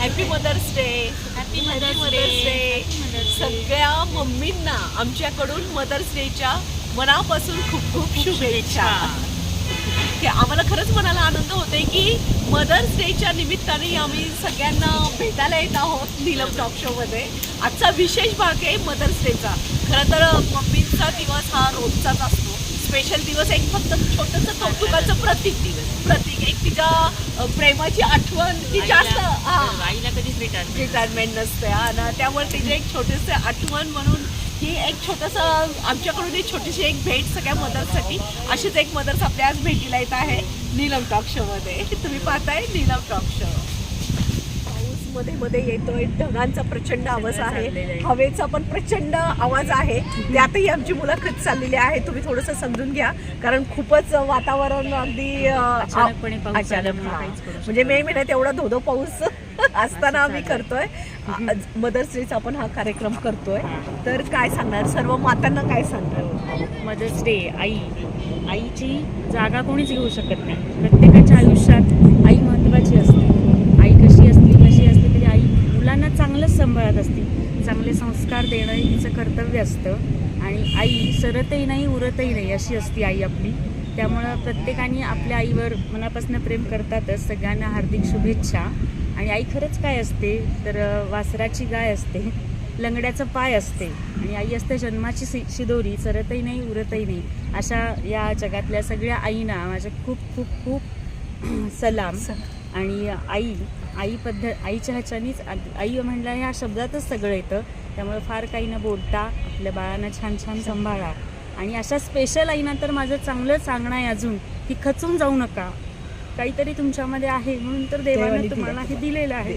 Happy Mother's Day happy Mother's Mother's Day सगळ्या मम्मींना आमच्याकडून मदर्स डेच्या मनापासून खूप खूप शुभेच्छा. आम्हाला खरंच मनाला आनंद होते की मदर्स डेच्या निमित्ताने आम्ही सगळ्यांना भेटायला येत आहोत नीलम टॉक शो मध्ये. आजचा विशेष भाग आहे मदर्स डेचा खरं तर मम्मींचा दिवस हा रोजचाच असतो. स्पेशल दिवस एक फक्त छोटंसं कौतुकाचं प्रतीक प्रतीक एक तिच्या प्रेमाची आठवण ती जास्त आईला कधीच रिटायरमेंट नसते. आणि त्यामुळे तिचे एक छोटेसे आठवण म्हणून ही एक छोटंसं आमच्याकडून एक छोटीशी एक भेट सगळ्या मदर्ससाठी अशीच एक मदर्स आपल्या आज भेटीला येत आहे. नीलम टॉक शो मध्ये. तुम्ही पाहताय नीलम टॉक शो मध्ये मध्ये येतोय. ढगांचा प्रचंड आवाज आहे. हवेचा पण प्रचंड आवाज आहे. त्यातही आमची मुलाखत चाललेली आहे. तुम्ही थोडंसं समजून घ्या. कारण खूपच वातावरण अगदी अचानक, म्हणजे मे महिन्यात एवढा धोधो पाऊस असताना आम्ही. करतोय. मदर्स डेचा आपण हा कार्यक्रम करतोय. तर काय सांगणार? सर्व मातांना काय सांगणार? मदर्स डे आई. आईची जागा कोणीच घेऊ शकत नाही. प्रत्येकाच्या आयुष्यात आई महत्त्वाची असते आई कशी असली कशी असली तरी आई मुलांना चांगलंच सांभाळत असते चांगले तिचं कर्तव्य असतं. आणि आई सरतही नाही उरतही नाही अशी असते आई आपली. त्यामुळं प्रत्येकाने आपल्या आईवर मनापासून प्रेम करतातच. सगळ्यांना हार्दिक शुभेच्छा. आणि आई खरंच काय असते? तर वासराची गाय असते. लंगड्याचं पाय असते. आणि आई असते जन्माची सि शिदोरी. सरतही नाही उरतही नाही. अशा या जगातल्या सगळ्या आईना माझे खूप खूप खूप सलाम. आणि आई आई पद्धत आईच्या ह्याच्यानीच आई म्हणलं ह्या शब्दातच सगळं येतं. त्यामुळे फार काही न बोलता आपल्या बाळांना छान छान सांभाळा. आणि अशा स्पेशल आईना तर माझं चांगलं सांगणं आहे अजून की खचून जाऊ नका. काहीतरी तुमच्यामध्ये आहे म्हणून तर देवाने. तुम्हाला हे दिलेलं आहे.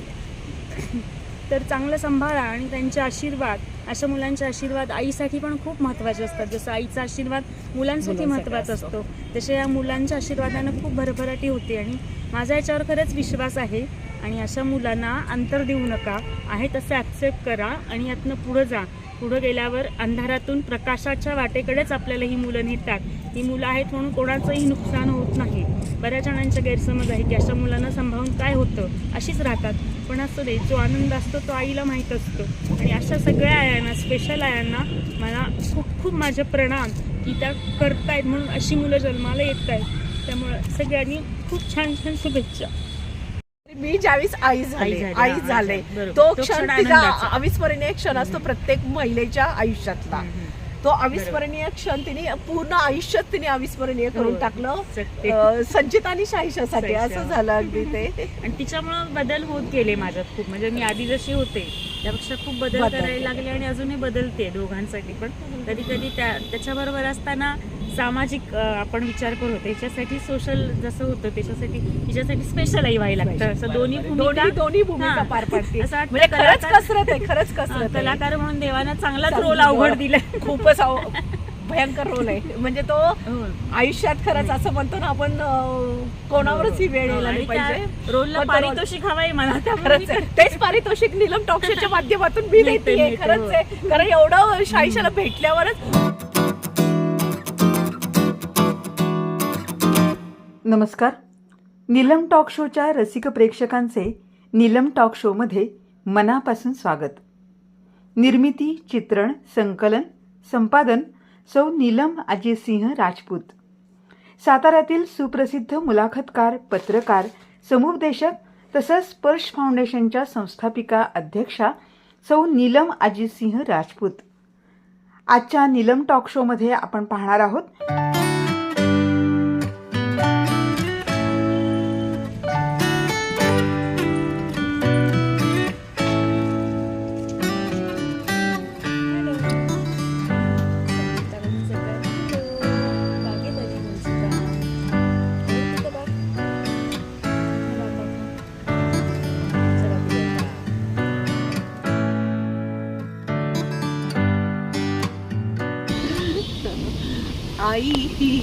तर चांगलं सांभाळा आणि त्यांचे आशीर्वाद अशा मुलांचे आशीर्वाद आईसाठी पण खूप महत्त्वाचे असतात. जसं आईचा आशीर्वाद मुलांसाठी महत्त्वाचा. असतो. तसे या मुलांच्या आशीर्वादानं खूप भरभराटी होते आणि माझा याच्यावर खरंच विश्वास आहे. आणि अशा मुलांना अंतर देऊ नका. आहे तसं ॲक्सेप्ट करा आणि यातनं पुढं जा. पुढं गेल्यावर अंधारातून प्रकाशाच्या वाटेकडेच आपल्याला ही मुलं नेतात. ही मुलं आहेत म्हणून कोणाचंही नुकसान होत नाही. बऱ्याच जणांचा गैरसमज आहे की अशा मुलांना सांभाळून काय होतं? अशीच राहतात. पण असं दे जो आनंद असतो तो आईला माहीत असतो. आणि अशा सगळ्या आयांना स्पेशल आयांना मला खूप खूप माझे प्रणाम की त्या करतायत म्हणून अशी मुलं जन्माला येत आहेत. त्यामुळं सगळ्यांनी खूप छान छान शुभेच्छा. मी ज्यावेळेस आई झाले आई झाली, आई झाले बरोबर. तो क्षण आनंदाचा. अविस्मरणीय क्षण असतो प्रत्येक महिलेच्या आयुष्यातला तो अविस्मरणीय क्षण तिने पूर्ण आयुष्यात तिने अविस्मरणीय करून हो. टाकलं सत्य. अं, संचित आणि शाहीशासाठी शाहीशा. असं झालं अगदी ते आणि तिच्यामुळं बदल होत गेले माझ्यात खूप म्हणजे मी आधी जशी होते त्यापेक्षा खूप बदल बदल. करायला लागले आणि अजूनही बदलते दोघांसाठी पण कधी कधी त्या त्याच्याबरोबर असताना सामाजिक आपण विचार करतो त्याच्यासाठी सोशल जसं होतं त्याच्यासाठी तिच्यासाठी स्पेशल आई व्हायला लागतं असं दोन्ही भूमिका दोन्ही भूमिका. पार पाडते असं म्हणजे खरंच कसरत आहे खरंच कसरत. कलाकार म्हणून देवानं चांगलाच चांगलं रोल अवघड दिलाय खूपच भयंकर रोल आहे म्हणजे तो हो. आयुष्यात खरंच असं म्हणतो ना आपण कोणावरच ही वेळ यायला नाही पाहिजे रोलला पारितोषिक हवंय मला खरंच. तेच पारितोषिक नीलम टॉक्सच्या माध्यमातून मी देते खरंच हो. आहे कारण एवढं शाहीशाला भेटल्यावरच नमस्कार. नीलम टॉक शोच्या रसिक प्रेक्षकांचे नीलम टॉक शोमध्ये मनापासून स्वागत. निर्मिती चित्रण संकलन संपादन सौ नीलम अजयसिंह राजपूत. साताऱ्यातील सुप्रसिद्ध मुलाखतकार पत्रकार समुपदेशक तसंच स्पर्श फाउंडेशनच्या संस्थापिका अध्यक्षा सौ नीलम अजितसिंह राजपूत. आजच्या नीलम टॉक शोमध्ये आपण पाहणार आहोत आई ही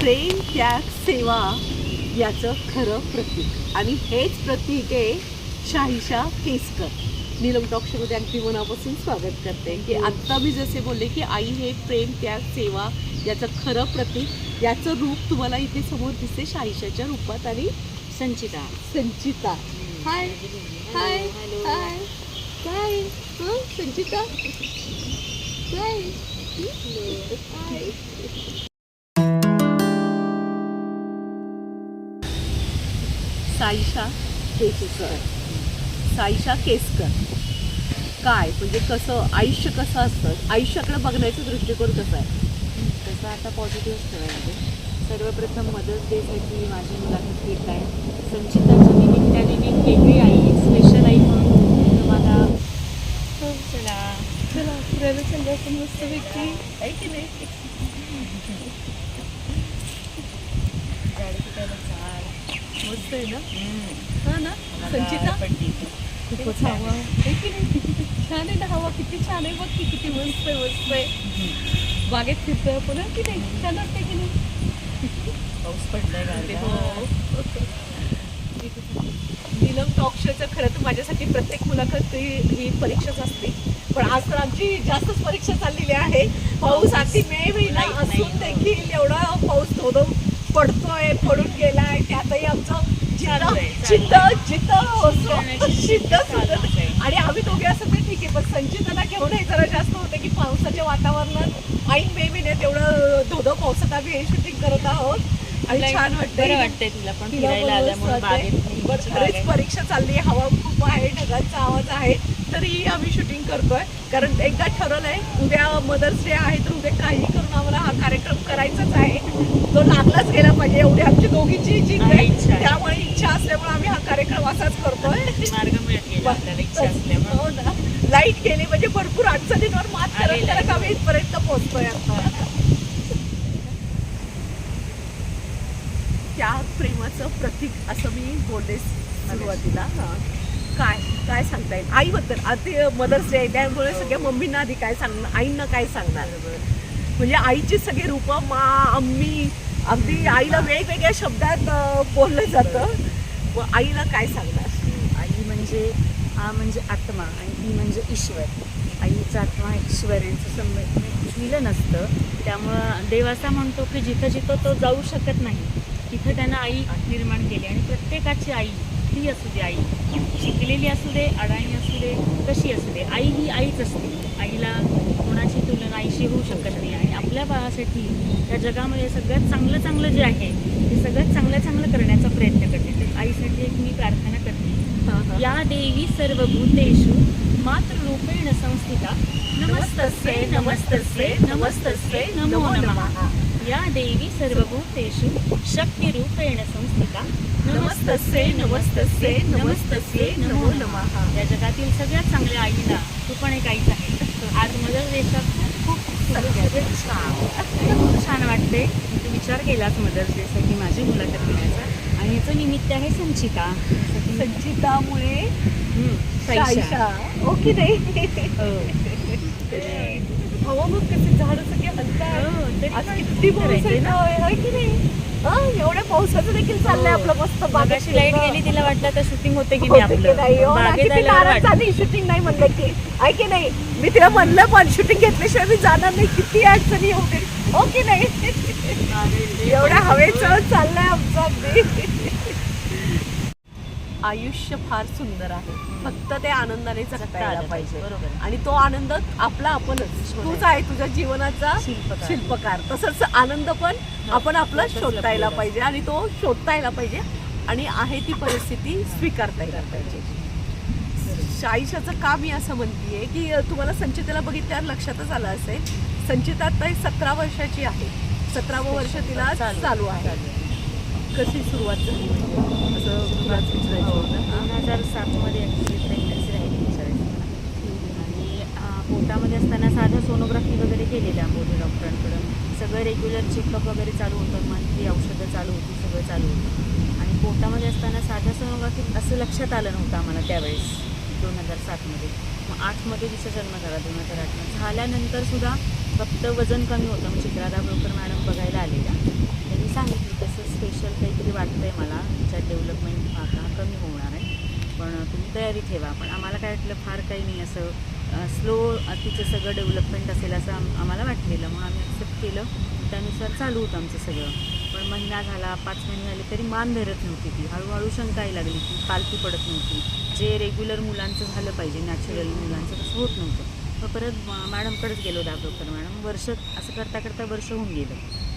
प्रेम त्याग सेवा याचं खरं प्रतीक. आणि हेच प्रतीक आहे शाहीशा केसकर. नीलम टॉक शोमध्ये अगदी मनापासून स्वागत करते की आत्ता मी जसे बोलले की आई हे प्रेम त्याग सेवा याचं खरं प्रतीक याचं रूप तुम्हाला इथे समोर दिसते शाहीशाच्या रूपात आणि संचिता. संचिता. हाय हाय हाय काय हं? संचिता? काय साईशा केसकर. साईशा केसकर. काय? म्हणजे कसं आयुष्य कसं असतं? आयुष्याकडे बघण्याचा दृष्टिकोन कसा आहे? तसं आता पॉझिटिव्ह ठेवायचे सर्वप्रथम मदर्स डेसाठी माझ्या मुलाखत घेत आहे. संचिताच्या निमित्ताने मी वेगळी आई एक स्पेशल आई म्हणून तुम्हाला चला चला फिरायला चाललं आपण मस्त पैकी आहे की नाही? गाडी चाल. मस्त आहे ना. हा ना? संचिता. खूपच हवा. आहे की नाही? छान आहे ना हवा. किती छान आहे बघ की किती मस्त आहे मस्त आहे. बागेत फिरतोय आपण हा की नाही? छान वाटतंय की नाही? पाऊस पडलाय गारगार. नीलम टॉक शोचं खरं तर माझ्यासाठी प्रत्येक मुलाखत ही ही परीक्षाच असते. पण आज तर आमची जास्तच परीक्षा चाललेली आहे. पाऊस अगदी मे महिना. असून देखील एवढा पाऊस धोधो पडतोय पडून गेलाय. त्यातही आमचं चालूच सुद्धा आहे. आणि आम्ही दोघे असं तर ठीक आहे पण संचिताला घेऊनही जरा जास्त होतं की पावसाच्या वातावरणात ऐन मे महिन्यात एवढं धोधो पावसात आम्ही हे शूटिंग करत आहोत. आणि छान बरं वाटतंय वाटतंय तुला पण फिरायला आल्यामुळे. परीक्षा चालली आहे. हवा खूप आहे ढगांचा आवाज आहे. तरीही आम्ही शूटिंग करतोय. कारण एकदा ठरवलंय उद्या मदर्स डे आहे तर उद्या काही करून आम्हाला हा कार्यक्रम करायचाच आहे. तो लागलाच गेला पाहिजे. एवढी आमची दोघीची आहे. त्यामुळे इच्छा असल्यामुळे आम्ही हा कार्यक्रम असाच करतोय. हो ना. लाइट गेली म्हणजे भरपूर अडचणींवर मात करत. करत आम्ही इथपर्यंत पोहोचतोय आता. त्या प्रेमाचं प्रतीक असं मी बोलले सुरुवातीला. हा. काय? काय सांगता येईल आईबद्दल. आधी मदर्स डे आहे त्यामुळे सगळ्या मम्मींना आधी काय सांगणार? आईंना काय सांगणार? म्हणजे आईची सगळी रूपं मा अम्मी अगदी आईला वेगवेगळ्या शब्दात बोललं जातं. व आईला काय सांगणार? आई म्हणजे आ म्हणजे आत्मा आणि ही म्हणजे ईश्वर. आईचा आत्मा ईश्वर यांचं संबंध मिलन असतं त्यामुळं देव असा म्हणतो की जिथं जिथं तो जाऊ शकत नाही तिथं त्यानं आई निर्माण केली. आणि प्रत्येकाची आई ती असू दे आई शिकलेली असू दे अडाणी असू दे कशी असू दे आई ही आईच असते. आईला कोणाची तुलना आईशी होऊ शकत नाही. आणि आपल्या बाळासाठी या जगामध्ये सगळ्यात चांगलं चांगलं जे आहे ते सगळ्यात चांगलं चांगलं करण्याचा प्रयत्न करते. तर आईसाठी एक मी प्रार्थना करते. या देवी सर्वभूतेषु मातृरूपेण संस्थिता. नमस्तस्ये नमस्तस्ये नमस्तस्ये नमो नमः. या देवी सर्वभूतेषु शक्तिरूपेण संस्थिता। नमस्तस्ये नमस्तस्ये नमस्तस्ये नमो नमः। या जगातील सगळ्यात चांगल्या आईला तू पण एक आईच आहे. आज मदर डेचा खूप खूप छान वाटते तू विचार केलास मदर्स डेसाठी माझी मुलाखत घेण्याचा. आणि याचं निमित्त आहे संचिता. संचितामुळे ओके नाही हो. हवा मग कसे झाड सगळे हलतात तरी किती पाऊस आहे. की नाही? एवढ्या पावसाचं देखील चाललंय हो. आपलं मस्त मगाशी लाइट गेली तिला वाटलं आता शूटिंग होते की नाही नाही? हो शूटिंग नाही म्हणलं की. आहे की नाही? मी तिला म्हणलं पण शूटिंग घेतल्याशिवाय मी जाणार नाही. किती अडचणी येऊ दे हो की नाही? एवढ्या हवेचं चाललंय आमचं अगदी. आयुष्य फार सुंदर आहे. फक्त ते आनंदाने जगता यायला पाहिजे. आणि तो आनंद आपला आपणच. तूच आहे तुझ्या जीवनाचा शिल्पकार. तसंच आनंद पण आपण आपला आपल्यातच शोधता यायला लपलेला. पाहिजे आणि तो शोधता यायला पाहिजे. आणि आहे ती परिस्थिती स्वीकारता यायला पाहिजे. शाईशाचं का मी असं म्हणतीये की तुम्हाला संचितेला बघितल्यावर लक्षातच आलं असेल संचिता आता सतरा वर्षाची आहे. सतरावं वर्ष तिला चालू आहे. कशी सुरुवात झाली? असं विचारायचं होतं. दोन हजार सातमध्ये ॲक्च्युली प्रेग्नन्सी राहिली विचारायचं आणि पोटामध्ये असताना साधं सोनोग्राफी वगैरे केलेल्या मोठ्या डॉक्टरांकडं सगळं रेग्युलर चेकअप वगैरे चालू होतं. मंथली औषधं चालू होती सगळं चालू होतं. आणि पोटामध्ये असताना साध्या सोनोग्राफी असं लक्षात आलं नव्हतं आम्हाला त्यावेळेस दोन हजार सातमध्ये मग आठमध्ये तिचा जन्म झाला दोन हजार आठमध्ये झाल्यानंतरसुद्धा फक्त वजन कमी होतं. मग चित्रादा ब्रोकर मॅडम बघायला आलेल्या. सांगितलं तसं स्पेशल काहीतरी वाटतं आहे मला. त्याच्यात डेव्हलपमेंट आता कमी होणार आहे. पण तुम्ही तयारी ठेवा. पण आम्हाला काय वाटलं फार काही नाही. असं स्लो तिचं सगळं डेव्हलपमेंट असेल असं आम- आम्हाला वाटलेलं. म्हणून आम्ही ॲक्सेप्ट केलं. त्यानुसार चालू होतं आमचं सगळं. पण महिना झाला पाच महिने झाले तरी मान धरत नव्हती ती. हळूहळू शंका यायला लागली की पालखी पडत नव्हती. जे रेग्युलर मुलांचं झालं पाहिजे नॅचरल मुलांचं तसं होत नव्हतं. मग परत मॅडमकडेच गेलो दाब डॉक्टर मॅडम. वर्ष असं करता करता वर्ष होऊन गेलं.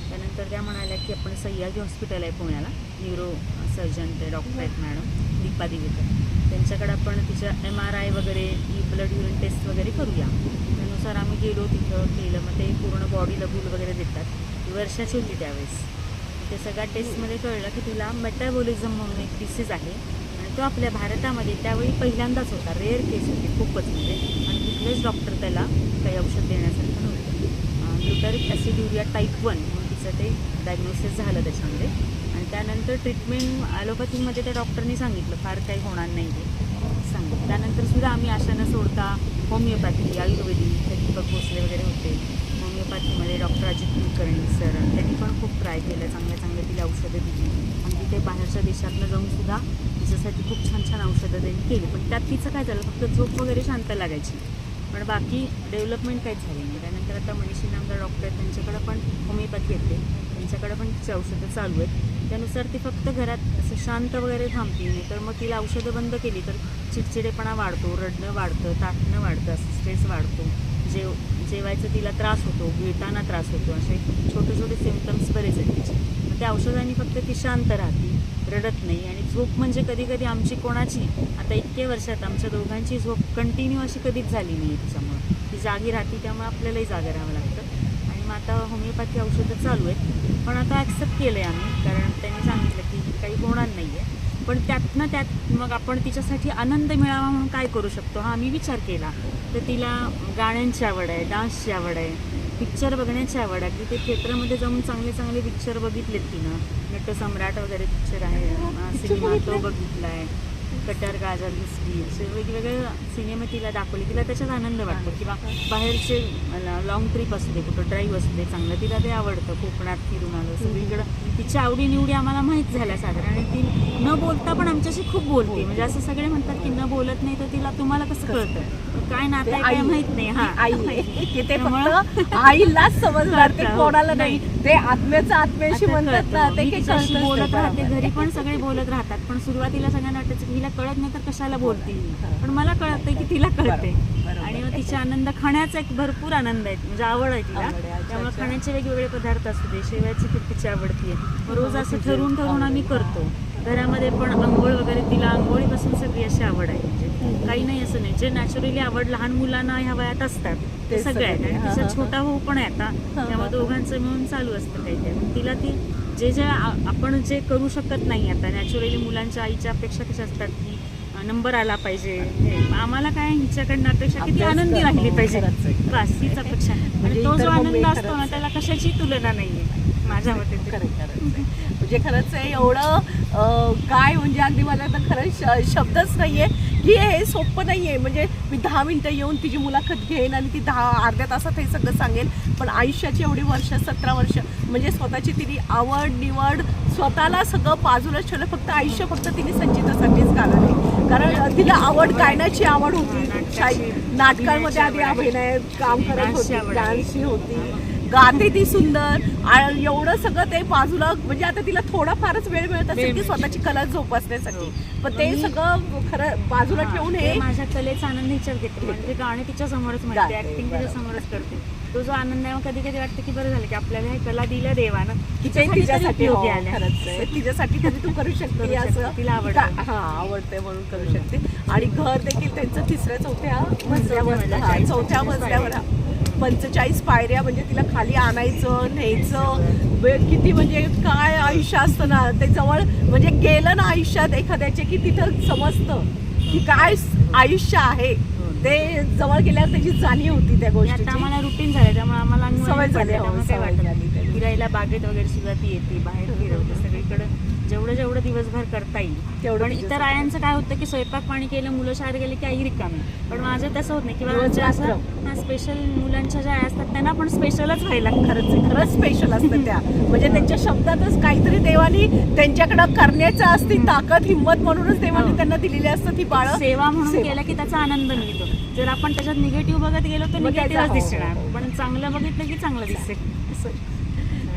त्यानंतर त्या म्हणाल्या की आपण सह्याद्री हॉस्पिटल आहे पुण्याला. न्यूरो सर्जन ते डॉक्टर आहेत मॅडम. दीपा दिवेकर. त्यांच्याकडे आपण तिच्या एम आर आय वगैरे ब्लड युरिन टेस्ट वगैरे करूया. त्यानुसार आम्ही गेलो तिथं केलं. मग ते पूर्ण बॉडीला लगूल वगैरे देतात. ती वर्षाची होती त्यावेळेस. ते सगळ्या टेस्टमध्ये कळलं की तिला मेटाबॉलिझम म्हणून एक डिसीज आहे. तो आपल्या भारतामध्ये त्यावेळी पहिल्यांदाच होता. रेअर केस होती खूपच म्हणजे. आणि कुठलेच डॉक्टर त्याला काही औषध देण्यासारखं नव्हतं. Glutaric aciduria type one म्हणून तिचं ते डायग्नोसिस झालं त्याच्यामध्ये. आणि त्यानंतर ट्रीटमेंट ॲलोपॅथीमध्ये त्या डॉक्टरनी सांगितलं. फार काही होणार नाही ते सांगितलं. त्यानंतर सुद्धा आम्ही अशा न सोडता होमिओपॅथी आयुर्वेदिक दीपक भोसले वगैरे होते. होमिओपॅथीमध्ये डॉक्टर अजित कुलकर्णी सर त्यांनी पण खूप ट्राय केलं. चांगल्या चांगल्या तिला औषधं दिली. ते बाहेरच्या देशातनं जाऊनसुद्धा तिच्यासाठी खूप छान छान औषधं त्यांनी केली. पण त्यात तिचं काय झालं फक्त झोप वगैरे शांत लागायची. पण बाकी डेव्हलपमेंट काहीच झाली नाही. त्यानंतर आता मनीषी नामदार डॉक्टर आहेत त्यांच्याकडं पण होमिओपॅथी येते त्यांच्याकडं पण तिची औषधं चालू आहेत. त्यानुसार ती फक्त घरात असं शांत वगैरे थांबती नाही. तर मग तिला औषधं बंद केली तर चिडचिडेपणा वाढतो रडणं वाढतं ताटणं वाढतं असं स्ट्रेस वाढतो. जेव जेवायचं तिला त्रास होतो गिळताना त्रास होतो. असे छोटे छोटे सिमटम्स बरेच आहेत तिचे. त्या औषधांनी फक्त ती शांत राहते रडत नाही. आणि झोप म्हणजे कधी कधी आमची कोणाची? आता इतके वर्षात आमच्या दोघांची झोप कंटिन्यू अशी कधीच झाली नाही तिच्यामुळे. ती जागी राहते त्यामुळे आपल्यालाही जागं राहावं लागतं. आणि मग आता होमिओपॅथी औषधं चालू आहेत. पण आता ॲक्सेप्ट केलं आहे आम्ही कारण त्यांनी सांगितलं की काही होणार नाही आहे पण त्यातनं त्यात मग आपण तिच्यासाठी आनंद मिळावा म्हणून काय करू शकतो? हा आम्ही विचार केला. तर तिला गाण्यांची आवड आहे डान्सची आवड आहे. पिक्चर बघण्याची आवड आहे. तिथे थिएटरमध्ये जाऊन चांगले चांगले पिक्चर बघितलेत तिनं. नटसम्राट वगैरे पिक्चर आहे. सिनेमा तो बघितला आहे कटर गाजर दिसली असे वेगवेगळे सिनेमे तिला दाखवले. तिला त्याच्यात आनंद वाटतो. किंवा बाहेरचे लॉंग ट्रिप असू दे कुठं ड्राईव्ह असू दे चांगलं तिला ते आवडतं. कोकणात फिरून आलं सगळीकडं तिच्या आवडीनिवडी आम्हाला माहीत झाल्या साधारण. आणि ती न बोलता पण आमच्याशी खूप बोलते. म्हणजे असं सगळे म्हणतात की न बोलत नाही तर तिला तुम्हाला कसं कळतं? काय नातं आहे काय माहीत नाही. हा. आई ते आईलाच समजणार ते. कोणाला नाही. ते आत्म्याचं आत्म्याशी आता म्हणतात ना. ते बोलत राहते. घरी पण सगळे बोलत राहतात. पण सुरुवातीला सगळ्यांना वाटायचं की हिला कळत नाही तर कशाला बोलते. हा. पण मला कळतंय की तिला कळते. आणि मग तिचा आनंद खाण्याचा एक भरपूर आनंद आहे. म्हणजे आवड आहे तिला. त्यामुळे. खाण्याचे वेगवेगळे पदार्थ असू दे शेवयाची खूप तिची आवडती आहे. मग रोज असं ठरवून ठरवून आम्ही करतो. घरामध्ये पण आंघोळ वगैरे तिला आंघोळीपासून सगळी अशी आवड आहे. काही नाही असं नाही. जे नॅचरली आवड लहान मुलांना ह्या वयात असतात ते ते सगळे आहेत सगळे. आणि तिचा छोटा भाऊ पण आहे आता. त्यामुळे. दोघांचं मिळून चालू असतं काही काही. मग तिला ती जे जे आपण जे करू शकत नाही आता नॅचरली मुलांच्या आईच्या अपेक्षा कशा असतात की नंबर आला पाहिजे. आम्हाला काय हिच्याकडनं अपेक्षा की ती अभ्यास आनंदी राहिली हो, पाहिजे. आहे, बस हीच अपेक्षा. म्हणजे आणि तो जो आनंद असतो ना त्याला कशाची तुलना नाहीये माझ्या मते आहे. म्हणजे खरंच आहे एवढं काय म्हणजे अगदी मला तर खरं श- शब्दच नाहीये. की हे सोपं नाहीये. म्हणजे मी दहा मिनिटं येऊन तिची मुलाखत घेईन आणि ती दहा अर्ध्या तासात हे सगळं सांगेन पण आयुष्याची एवढी वर्ष सतरा वर्ष म्हणजे स्वतःची तिने आवड निवड स्वतःला सगळं बाजूला ठेवलं. फक्त आयुष्य फक्त तिने संचितासाठीच घालवले कारण तिला आवड गायनाची आवड होती. नाटकांमध्ये आधी अभिनय काम करत होती आहे. डान्सची होती. गाते ती सुंदर. एवढं सगळं ते बाजूला म्हणजे आता तिला थोडा फारच वेळ मिळत असेल की स्वतःची कला जोपासण्यासाठी पण ते सगळं खरं बाजूला हा, ठेवून हे माझ्या कलेचा आनंद हिच्यात घेते म्हणजे गाणे तिच्या समोरच म्हणते ऍक्टिंग. तिच्या समोरच करते तो जो आनंद आहे कधी कधी वाटतं की बरं झालं की आपल्याला हे कला दिल्या देवानं तिच्यासाठी तिच्यासाठी हो. तिच्यासाठी तरी तू करू शकते. असं तिला आवडतं. हा आवडते म्हणून करू शकते आणि घर देखील त्यांचं तिसऱ्या चौथ्या मजल्यावर मजल्यावर, हा, चौथ्या मजल्यावर हा. पंचेचाळीस पायऱ्या म्हणजे तिला खाली आणायचं न्यायचं. किती म्हणजे काय आयुष्य असतं ना ते जवळ म्हणजे गेलं ना आयुष्यात एखाद्याचे की तिथं समजतं की काय आयुष्य आहे. ते जवळ गेल्यावर त्याची जाणीव होती त्या आता आम्हाला रुटीन झालं त्यामुळे आम्हाला सवय झाली, हो, फिरायला बागेत वगैरे सुद्धा ती येते बाहेर फिरवते. जेवढं जेवढं दिवसभर करता येईल तेवढं पण इतर. आयांचं काय होतं की स्वयंपाक पाणी केलं मुलं शाळेत गेले की आई रिकामी पण माझं तसं होत नाही किंवा असं. हा स्पेशल मुलांच्या ज्या आया असतात त्यांना पण स्पेशलच व्हायला. खरंच खरंच स्पेशल असतं त्या म्हणजे त्यांच्या शब्दातच काहीतरी देवानी त्यांच्याकडं करण्याचं असती ताकद हिंमत म्हणूनच देवानी हो. त्यांना दिलेली असतं ती बाळ सेवा म्हणून. केलं की त्याचा आनंद मिळतो जर आपण त्याच्यात निगेटिव्ह बघत गेलो तर निगेटिव्हच हो, दिसणार हो, हो. पण चांगलं बघितलं की चांगलं दिसेल असं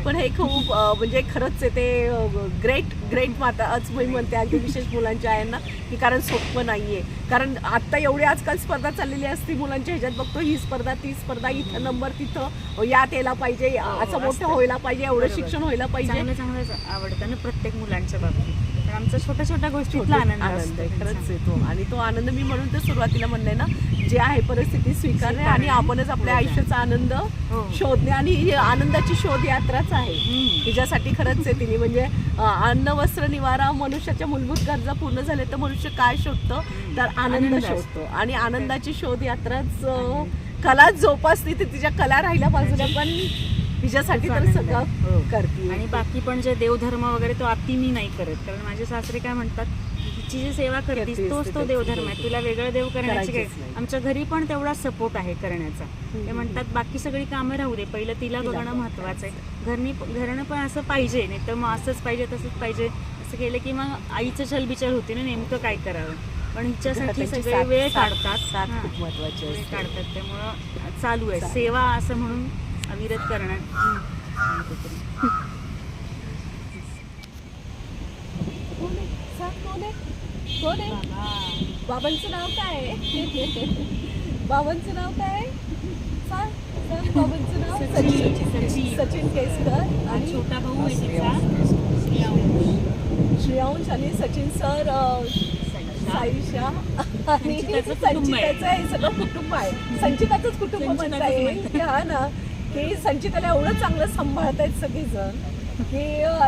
पण हे खूप म्हणजे खरंच आहे ते ग्रेट ग्रेट माताच मी म्हणते अगदी विशेष मुलांच्या आहे ना की कारण सोपं नाहीये कारण आता एवढी आजकाल स्पर्धा चाललेली असते मुलांच्या ह्याच्यात बघतो ही स्पर्धा ती स्पर्धा इथं नंबर तिथं यात यायला पाहिजे असं मोठं. व्हायला पाहिजे एवढं. शिक्षण व्हायला पाहिजे चांगलं आवडतं ना प्रत्येक मुलांच्या बाबतीत आमचा छोट्या छोट्या गोष्टीतला आनंद आनंद आहे खरंच त्यांचा. आहे तो आणि तो आनंद मी म्हणून तर सुरुवातीला म्हणले ना जे आहे परिस्थिती स्वीकारणे. आणि आपणच आपल्या हो, आयुष्याचा आनंद हो. शोधणे आणि ही आनंदाची शोध यात्राच आहे. तिच्यासाठी खरंच आहे तिने म्हणजे अन्न वस्त्र निवारा मनुष्याच्या मूलभूत गरजा पूर्ण झाल्या तर मनुष्य काय शोधतं तर आनंद शोधतो आणि आनंदाची शोध यात्राच कला जोपासली तर तिच्या कला राहिल्या बाजूला पण तिच्यासाठी तर सगळं. हो. करते आणि बाकी पण जे देवधर्म वगैरे तो अति मी नाही करत. कारण माझे सासरे काय म्हणतात हिची जी सेवा करतीस तोच ते तेच देवधर्म आहे. तुला वेगळं देव करण्याची काय. आमच्या घरी पण तेवढा सपोर्ट आहे करण्याचा. ते म्हणतात बाकी सगळी कामं राहू दे. पहिलं तिला बघणं बघ. महत्वाचं आहे. घरनी घरनं पण असं पाहिजे. नाही तर मग असंच पाहिजे तसंच पाहिजे. असं केलं की मग आईचं चलबिचल होते ना नेमकं काय करावं? पण हिच्यासाठी सगळे वेळ काढतात. खूप महत्वाची काढतात. त्यामुळं चालू आहे. सेवा असं म्हणून अविरत करणं कोण आहे? सांग कोण आहे? कोण आहे? बाबांचं नाव काय आहे बाबांचं नाव काय? सांग सांग बाबांचं नाव सचिन. सचिन सचिन. केसकर आणि छोटा भाऊ आहे तिचा श्रेयांश. आणि सचिन सर साईशा आणि संचिताचं कुटुंब आहे. हे सगळं कुटुंब आहे संचिताचंच कुटुंब म्हणता येईल. हा ना की संचिताला एवढं चांगलं सांभाळतायत सगळेजण की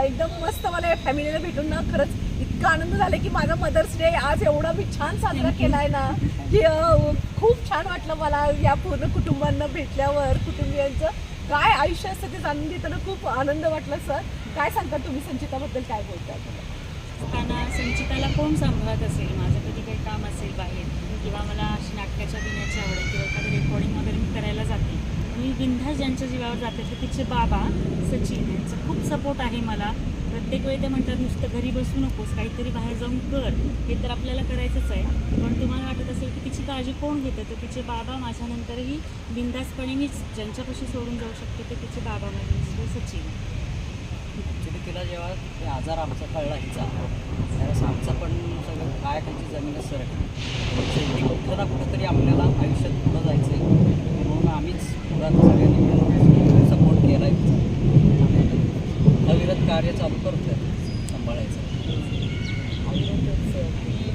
एकदम मस्त मला या फॅमिलीला भेटून ना खरंच इतका आनंद झाला की माझा मदर्स डे आज एवढा मी छान साजरा केलाय ना की अं, खूप छान वाटलं मला या पूर्ण कुटुंबांना भेटल्यावर कुटुंबियांचं. काय आयुष्य असतं ते जाणून घेताना खूप आनंद वाटला सर. काय सांगता तुम्ही संचिताबद्दल काय बोलताय असताना संचिताला कोण सांभाळत असेल? माझं कधी काही काम असेल बाहेर किंवा मला अशी नाटकाच्या बिण्याची आवड आहे किंवा एखादं रेकॉर्डिंग वगैरे मी करायला जाते मी बिंधास ज्यांच्या जीवावर जाते तर तिचे बाबा सचिन यांचा खूप सपोर्ट आहे मला. प्रत्येक वेळी ते म्हणतात नुसतं घरी बसू नकोस काहीतरी बाहेर जाऊन कर. हे तर आपल्याला करायचंच आहे. पण तुम्हाला वाटत असेल की तिची काळजी कोण घेतं? तर तिचे बाबा माझ्यानंतरही बिंदासपणे मीच. ज्यांच्यापाशी सोडून जाऊ शकते ते तिचे बाबा माझे सचिन. ॲक्च्युली तिला जेव्हा ते आजार आमचा कळला हिचा त्यावेळेस आमचं पण सगळं काय त्यांची जमीन सरकली. शेवटी कुठं ना कुठंतरी आपल्याला आयुष्यात पुढं जायचं आहे म्हणून आम्हीच पुढं सगळ्यांनी मिळून सपोर्ट केला आहे अविरत कार्य चालू करतोय. सांभाळायचं.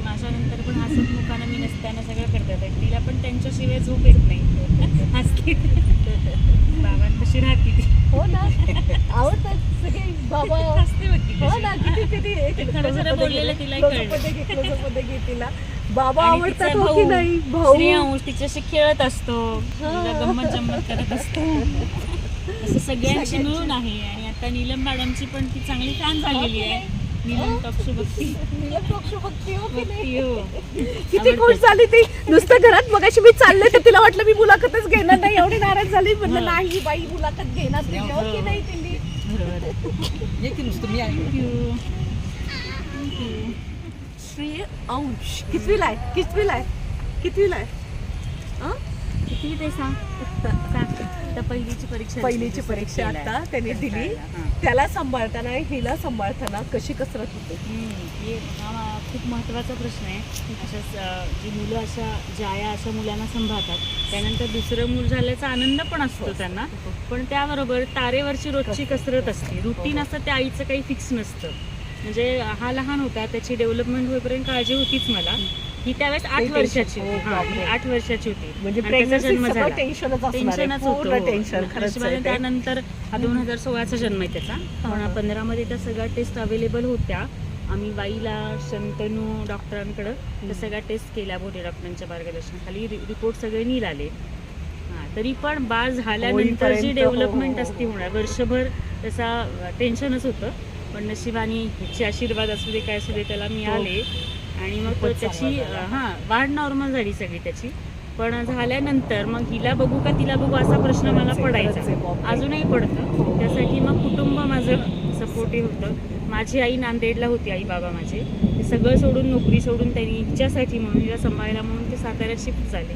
माझ्यानंतर पण हसत मुखानं मी नसताना सगळं करतात. तिला पण त्यांच्याशिवाय झोप येत नाही. हसते. बाबांपाशी राहते ती. हो ना. आवडतात सगळे बाबा. हसते बघ ती हो. ना किती किती. खरं खरं बोललेलं कळलं. तिला. बाबा आवडतात हो की नाही? भाऊ? श्रेयांश तिच्याशी खेळत असतो. तिला गंमत जम्मत करत असतो. असं सगळ्यांशी सगळ्यांची. मिळून आहे. आणि आता नीलम मॅडमची पण ती चांगली फॅन झालेली आहे. नीलम बघती. हो. किती. खुश झाली ती. नुसतं घरात मगाशी मी चालले तर तिला वाटलं मी मुलाखतच घेणार नाही. एवढी नाराज झाली. म्हणलं. नाही बाई मुलाखत घेणार हो. की नाही तिने बरोबर आहे. ये की नुसतं मी. श्री अंश. कितवीला आहे? कितवीला आहे? कितवीला आहे? हं? किती ते सांग आता पहिलीची परीक्षा पहिलीची परीक्षा. आता त्याने दिली. हां. त्याला सांभाळताना हिला सांभाळताना कशी कसरत होते? हे हा खूप महत्त्वाचा प्रश्न आहे. अशाच अं, जी मुलं अशा जाया अशा मुलांना सांभाळतात. त्यानंतर दुसरं मूल झाल्याचा आनंद पण असतो त्यांना. पण त्याबरोबर तारेवरची रोजची कसरत असते. रुटीन असतं त्या आईचं काही फिक्स नसतं. म्हणजे हा लहान होता त्याची डेव्हलपमेंट होईपर्यंत काळजी होतीच मला. ही त्यावेळेस आठ. वर्षाची हो, होती हा, ही. आठ वर्षाची होती म्हणजे आणि त्याचा प्रेग्नन्सी जन्म सगळं झाला. टेन्शनच असणार आहे. टेन्शनच पूर्ण होतं नशिबाने ते. त्यानंतर हा दोन हजार सोळाचा जन्म आहे त्याचा पण हा. पंधरामध्ये त्या सगळ्या टेस्ट अवेलेबल होत्या आम्ही बाईला शंतनू डॉक्टरांकडं त्या सगळ्या टेस्ट केल्या बोटे डॉक्टरांच्या मार्गदर्शनाखाली रिपोर्ट सगळे नील आले हा तरी पण बाळ झाल्यानंतर जी होईपर्यंत, हो, डेव्हलपमेंट हो, हो. असते होणार वर्षभर त्याचा टेन्शनच होतं पण नशिबाने ह्याचे आशीर्वाद असू दे काय असू दे त्याला मी हो. आले आणि मग त्याची. हां वाढ नॉर्मल झाली सगळी त्याची. पण झाल्यानंतर मग हिला बघू का तिला बघू असा प्रश्न मला पडायचा. अजूनही पडतं. त्यासाठी मग कुटुंब माझं सपोर्टिव्ह होतं. माझी आई नांदेडला होती आई बाबा माझे. ते सगळं सोडून नोकरी सोडून त्यांनी हिच्यासाठी म्हणून हिला सांभाळायला म्हणून ते साताऱ्यात शिफ्ट झाले.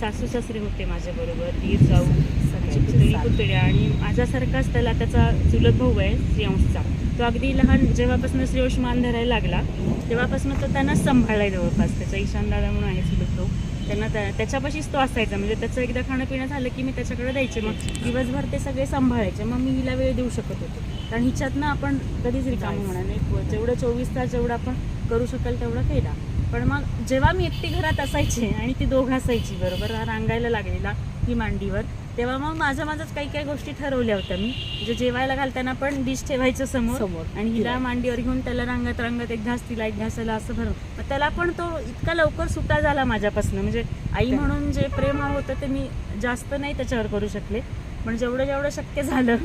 सासू सासरे होते माझ्याबरोबर दीर जाऊ पुतळी पुतळ्या. आणि माझ्यासारखाच त्याला त्याचा चुलत भाऊ आहे श्रेयांशचा. तो अगदी लहान जेव्हापासून श्रेयांश मान धरायला लागला तेव्हापासून तो त्यांनाच सांभाळलाय जवळपास. त्याचा ईशान दादा म्हणून आहे सुद्धा तो त्यांना त्या- त्याच्यापाशीच तो असायचा. म्हणजे त्याचं एकदा खाणं पिणं झालं की मी त्याच्याकडे द्यायचे मग दिवसभर ते सगळे सांभाळायचे. मग मी हिला वेळ देऊ शकत होते. कारण हिच्यातनं आपण कधीच रिकामं होणार नाही. जेवढं चोवीस तास जेवढं आपण करू शकाल तेवढं केला. पण मग जेव्हा मी एकटी घरात असायचे आणि ती दोघं असायची बरोबर? रांगायला लागलेला ही मांडीवर. तेव्हा मग माझं माझंच काही काही गोष्टी ठरवल्या होत्या मी. म्हणजे जेवायला घालताना पण डिश ठेवायचं समोर समोर. आणि हिला मांडीवर घेऊन त्याला रांगत रांगत एक घास तिला एक घासाला असं भरून. मग त्याला पण तो इतका लवकर सुटा झाला माझ्यापासून. म्हणजे आई म्हणून जे प्रेम होतं ते मी जास्त नाही त्याच्यावर करू शकले. पण जेवढं जेवढं शक्य झालं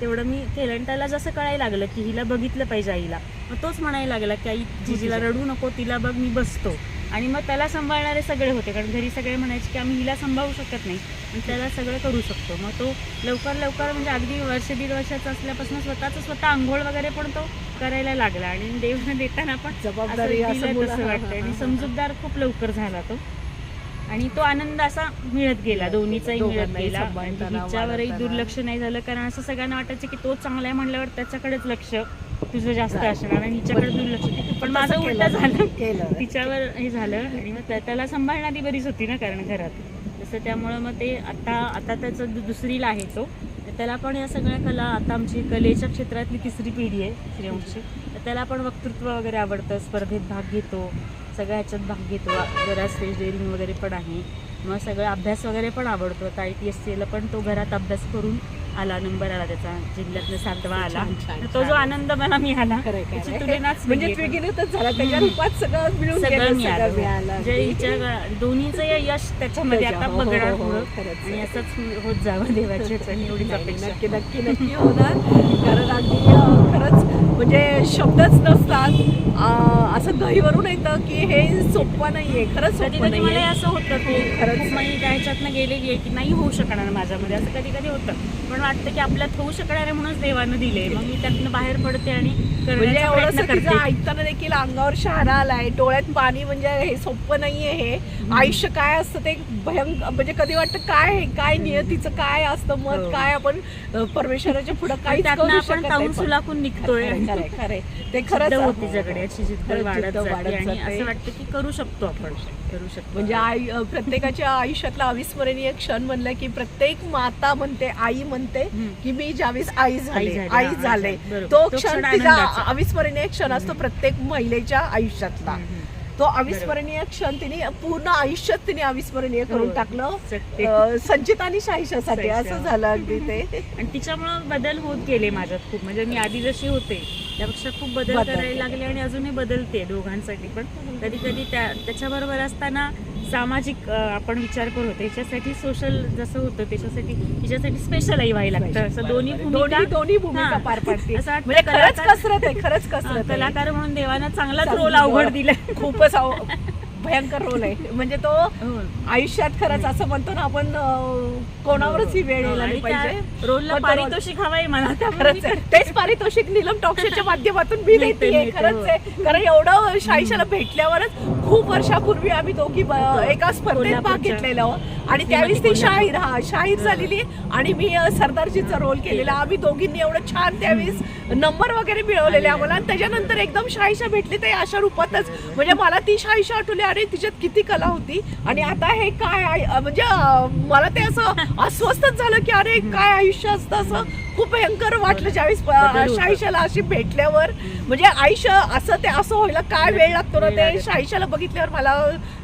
तेवढं मी केलं आणि त्याला जसं कळायला लागलं की हिला बघितलं पाहिजे आईला. मग तोच म्हणायला लागला की आई जिजीला रडू नको तिला बघ मी बसतो. आणि मग त्याला सांभाळणारे सगळे होते कारण घरी सगळे म्हणायचे की आम्ही हिला सांभाळू शकत नाही. पण त्याला सगळं करू शकतो. मग तो लवकर लवकर म्हणजे अगदी वर्ष दीड वर्षाचा असल्यापासून स्वतःच स्वतः आंघोळ वगैरे पण तो करायला लागला. आणि देवनं देताना पण जबाबदारी वाटतं. आणि. समजूतदार खूप लवकर झाला तो. आणि तो आनंद असा मिळत गेला दोन्हीचाही मिळत गेला. सांभाळताना, हिच्यावरही. दुर्लक्ष नाही झालं. कारण असं सगळ्यांना वाटायचं की तो चांगला आहे म्हणल्यावर त्याच्याकडेच लक्ष तुझं जास्त असणार आणि हिच्याकडे दुर्लक्ष पण माझं उलट. झालं. तिच्यावर हे झालं आणि मग त्या- त्याला सांभाळणारी बरीच होती ना कारण घरात. तसं त्यामुळं मग ते आता आता त्याचं दुसरीला आहे तो. त्याला पण या सगळ्या कला आता आमची कलेच्या क्षेत्रातली तिसरी पिढी आहे श्रेयांशी तर त्याला पण वक्तृत्व वगैरे आवडतं स्पर्धेत भाग घेतो. सगळ्या ह्याच्यात भाग घेतो जरा स्टेज डेअरिंग वगैरे पण आहे. मग सगळं अभ्यास वगैरे पण आवडतो. आता आय टी एस सीला पण तो घरात अभ्यास करून आला नंबर आला त्याचा. जिल्ह्यातला सातवा आला. तो जो. आनंद मला मिळाला म्हणजे दोन्हीचं यश त्याच्यामध्ये आता हो, हो, बघणार हो, हो, खरंच. आणि. असंच होत जावं देवाची एवढीच अपेक्षा. नक्की नक्की नक्की होणार. कारण अगदी अं, खरंच म्हणजे शब्दच नसतात. असं गहीवरून येतं की हे सोपं नाहीये. खरंच कधी सोपं कधी मला नाहीये असं होतं की खरंच. मी त्या ह्याच्यातनं गेलेली आहे की नाही होऊ शकणार माझ्यामध्ये. असं कधी कधी होतं. पण वाटतं की आपल्यात होऊ शकणार आहे म्हणूनच देवानं दिले. मग मी त्यातनं बाहेर पडते आणि म्हणजे ऐकताना देखील अंगावर शहारा आलाय डोळ्यात पाणी म्हणजे हे सोपं नाहीये हे. आयुष्य काय असतं ते भयंकर म्हणजे कधी वाटतं काय आहे, काय नियतीचं काय असतं? मत हो. काय आपण परमेश्वराच्या पुढे करू आपण नाही. सुलाखून निघतोय. खरंय, खरंय, खरंय. ते जिद्द खरंच होती आहे. जगण्याची जिद्द खरंच वाढत जिद्द जाते वाढत आणि जाते. असं वाटतं की करू शकतो आपण करू शकतो म्हणजे आई प्रत्येकाच्या आयुष्यातला अविस्मरणीय क्षण म्हणलं की प्रत्येक माता म्हणते आई म्हणते हम्म. की मी ज्यावेळेस आई झाले झाले, आई हा, झाले. बरोबर. तो तो क्षण क्षण तिचा आनंदाचा. अविस्मरणीय क्षण असतो प्रत्येक महिलेच्या आयुष्यातला हम्म. तो अविस्मरणीय क्षण तिने पूर्ण आयुष्यात तिने अविस्मरणीय करून हो. टाकलं सत्य. अ, संचित आणि शाहीशासाठी शाहीशा. असं झालं अगदी ते आणि तिच्यामुळं बदल होत गेले माझ्यात खूप म्हणजे मी आधी जशी होते त्यापेक्षा खूप बदल करायला. लागले आणि अजूनही बदलते दोघांसाठी पण कधी कधी त्या त्याच्याबरोबर असताना सामाजिक आपण विचार करत होतो त्याच्यासाठी सोशल जसं होतं त्याच्यासाठी तिच्यासाठी स्पेशल आई व्हायला लागतं असं दोन्ही भूमिका दोन्ही दोन्ही भूमिका. पार पाडते असं म्हणजे खरंच कसरत आहे खरंच कसरत कलाकार म्हणून देवानं चांगलाच चांगली रोल अवघड रोल. दिला खूपच भयंकर रोल आहे म्हणजे तो हो. आयुष्यात खरंच असं म्हणतो ना आपण कोणावरच ही वेळ पाहिजे रोलला पारितोषिक हवाय मला खरंच. तेच पारितोषिक निलम टॉकशोच्या माध्यमातून मी मिळते, देते खरंच हो. आहे कारण एवढं शाहीशाला भेटल्यावरच खूप वर्षापूर्वी आम्ही दोघी ब- एका स्पर्धेत भाग. घेतलेला आहोत आणि त्यावेळेस ती. शाहीर हा शाहीर झालेली आणि मी सरदारजीचा रोल केलेला. आम्ही दोघींनी एवढं छान त्यावेळेस नंबर वगैरे मिळवलेले आम्हाला. आणि त्याच्यानंतर एकदम शाहीशा भेटली ते अशा रूपातच. म्हणजे मला ती शाहीशा आठवली. अरे तिच्यात किती कला होती. आणि आता हे काय म्हणजे मला ते असं अस्वस्थच झालं की अरे काय आयुष्य असतं असं खूप भयंकर वाटलं ज्यावेळेस. शाहीशाला अशी भेटल्यावर. म्हणजे आयुष्य असं ते असं व्हायला काय वेळ लागतो ना ते. शाहीशाला बघितल्यावर मला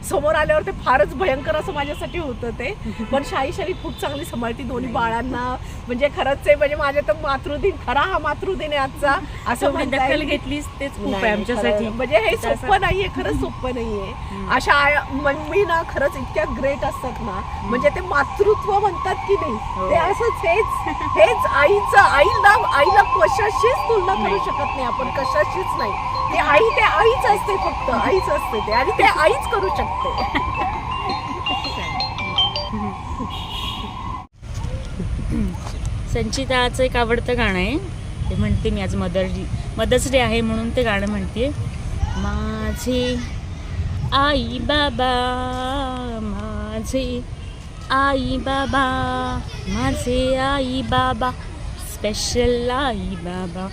समोर आल्यावर ते फारच भयंकर असं माझ्यासाठी होतं. ते पण शाहीशाली खूप चांगली सांभाळती दोन्ही बाळांना. म्हणजे खरंच आहे म्हणजे माझ्या तर मातृदिन खरा हा मातृदिन आहे आजचा. असं दखल. घेतलीस तेच खूप आहे आमच्यासाठी. म्हणजे हे सोपं नाहीये खरंच सोपं नाहीये. अशा मम्मी ना खरंच इतक्या ग्रेट असतात ना. म्हणजे ते मातृत्व म्हणतात की नाही हो. ते असंच हेच हेच आईचं आईला आईला कशाशीच तुलना करू शकत नाही आपण कशाशीच नाही. ती आई ते आईच असते फक्त आईच असते ते. आणि ते आईच करू शकते. संचिताचं एक आवडतं गाणं आहे. ते म्हणते मी आज मदर मदर्स डे आहे म्हणून ते गाणं म्हणते. माझे आई बाबा माझे आई बाबा माझे आई बाबा स्पेशल आई बाबा.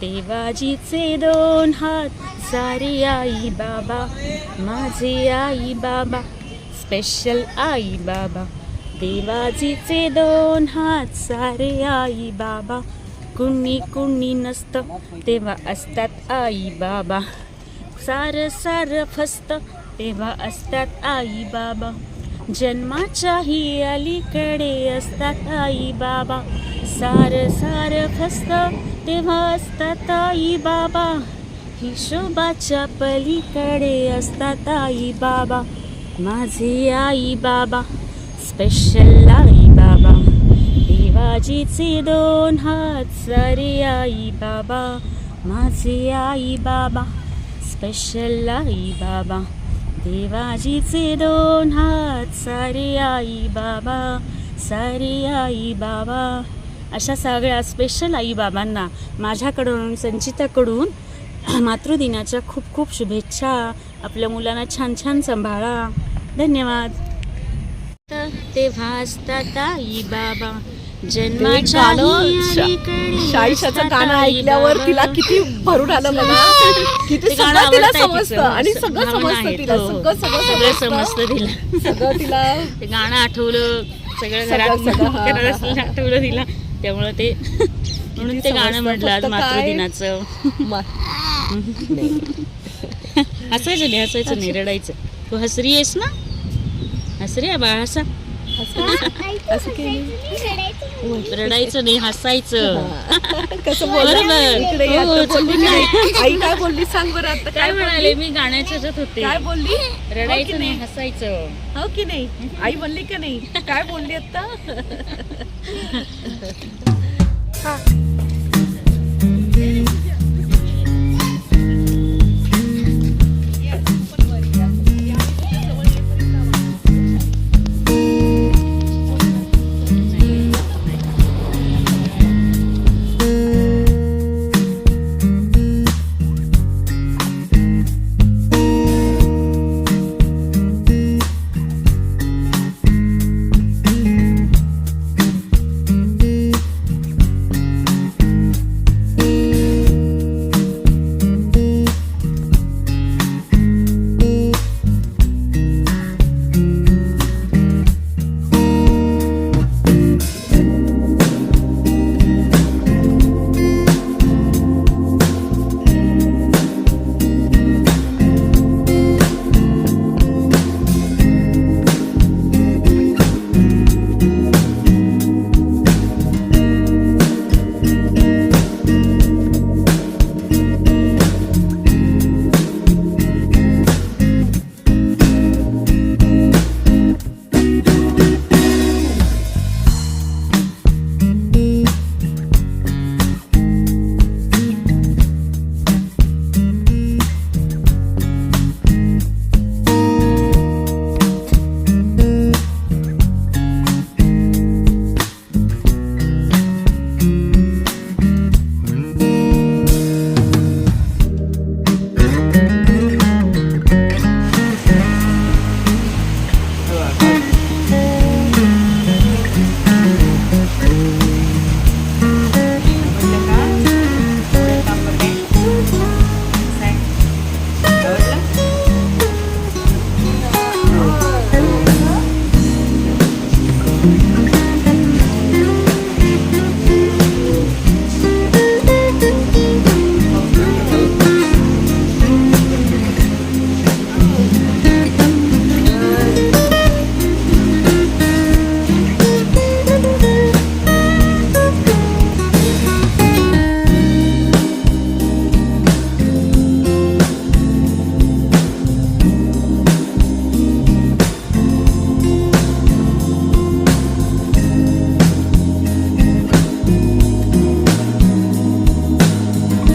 देवाजीचे दोन हात सारे आई बाबा माझे आई बाबा स्पेशल आई बाबा. देवाजीचे दोन हात सारे आई बाबा. कुणी कुणी नसतं तेव्हा असतात आई बाबा. सारं सारं फसतं तेव्हा असतात आई बाबा. जन्माच्याही अलीकडे असतात आई बाबा. सारं सारं फसतं तेव्हा असतात आई बाबा. हिशोबाच्या पलीकडे असतात आई बाबा. माझे आई बाबा स्पेशल आई बाबा. देवाजीचे दोन हात सारे आई बाबा. माझे आई बाबा स्पेशल आई बाबा. देवाजीचे दोन हात सारे आई बाबा सारे आई बाबा. अशा सगळ्या स्पेशल आई बाबांना माझ्याकडून संचिताकडून मातृदिनाच्या खूप खूप शुभेच्छा. आपल्या मुलांना छान छान सांभाळा. धन्यवाद. तेव्हा असतात आई बाबा. ते जन्माच्या गाणं शा- शाईशाचं गाणं ऐकल्यावर तिला किती भरून आलं बघा किती ते सगळं तिला समजतं. आणि सगळं समजतं तिला. सगळं सगळं सगळं समजतं तिला. सगळं तिला. ते गाणं आठवलं सगळं घरात आठवलं तिला. त्यामुळं ते म्हणून ते गाणं म्हटलं आज? मातृदिनाचं. हसायचं नाही हसायचं नाही रडायचं. तू हसरी आहेस ना? हसरी आहे बाळा असं केलं रडायचं नाही. हसायचं. कसं बोललं बरोबर. इकडे या, हो? आई काय बोलली सांग बरं आता काय म्हणाले? मी गाण्याच्या ह्याच्यात होते. काय बोलली? हो रडायचं नाही नाही? हसायचं. हो की नाही? आई बोलली का नाही? काय बोलली आता?